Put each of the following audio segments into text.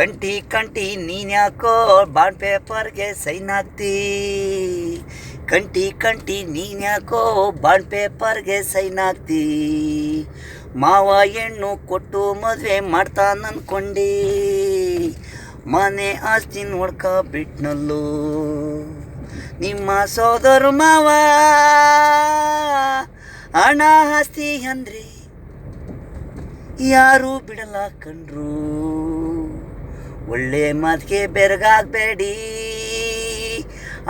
ಕಂಟಿ ಕಂಟಿ ನೀನ್ಯಾಕೋ ಬಾಂಡ್ ಪೇಪರ್ಗೆ ಸೈನ್ ಹಾಕ್ತಿ? ಕಂಟಿ ಕಂಟಿ ನೀನ್ಯಾಕೋ ಬಾಂಡ್ ಪೇಪರ್ಗೆ ಸೈನ್ ಹಾಕ್ತಿ? ಮಾವ ಹೆಣ್ಣು ಕೊಟ್ಟು ಮದುವೆ ಮಾಡ್ತಾನ ಅನ್ಕೊಂಡಿ. ಮನೆ ಆಸ್ತಿ ನೋಡ್ಕ ಬಿಟ್ನಲ್ಲೂ? ನಿಮ್ಮ ಸೋದರ ಮಾವ, ಹಣ ಆಸ್ತಿ ಅಂದ್ರೆ ಯಾರು ಬಿಡಲ್ಲ ಕಂಡ್ರು ಒಳ್ಳೆ ಮಾತಿಗೆ ಬೆರಗಾಗಬೇಡಿ.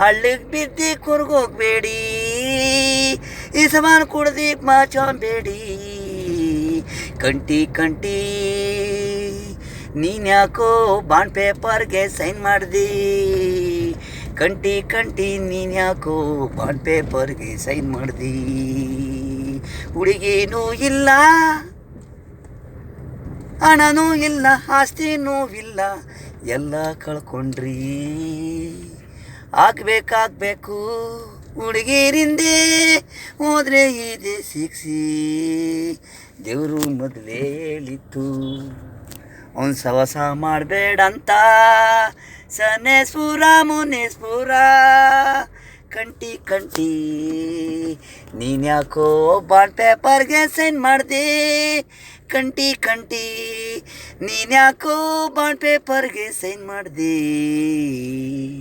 ಹಳ್ಳಿಗೆ ಬಿದ್ದಿ ಕುರ್ಗೋಗ್ಬೇಡಿ. ಈ ಸಮಾನ ಕುಡ್ದಿ ಮಾಚಾಂಬೇಡಿ ಕಂಟಿ ಕಂಟಿ ನೀನ್ಯಾಕೋ ಬಾಂಡ್ ಪೇಪರ್ಗೆ ಸೈನ್ ಮಾಡ್ದಿ? ಕಂಟಿ ಕಂಟಿ ನೀನ್ಯಾಕೋ ಬಾಂಡ್ ಪೇಪರ್ಗೆ ಸೈನ್ ಮಾಡ್ದಿ? ಹುಡುಗಿನೂ ಇಲ್ಲ, ಹಣನೂ ಇಲ್ಲ, ಆಸ್ತಿನೂ ಇಲ್ಲ ಎಲ್ಲ ಕಳ್ಕೊಂಡ್ರಿ. ಆಗ್ಬೇಕಾಗ್ಬೇಕು ಹುಡುಗಿರಿಂದೆ ಹೋದ್ರೆ ಇದೆ ಸಿಕ್ಸಿ. ದೇವರು ಮೊದಲೇ ಹೇಳಿತ್ತು ಅವ್ನು ಸವಸ ಮಾಡಬೇಡಂತ. ಸನೇಸ್ಪುರ ಮುನೇಸ್ಪುರ ಕಂಟಿ ಕಂಟಿ. ನೀನ್ಯಾಕೋ ಬಾಂಡ್ ಪೇಪರ್ಗೆ ಸೈನ್ ಮಾಡ್ದೆ, ಕಂಟಿ ಕಂಟಿ. ನೀನ್ಯಾಕೋ ಬಾಂಡ್ ಪೇಪರ್ಗೆ ಸೈನ್ ಮಾಡ್ದೆ?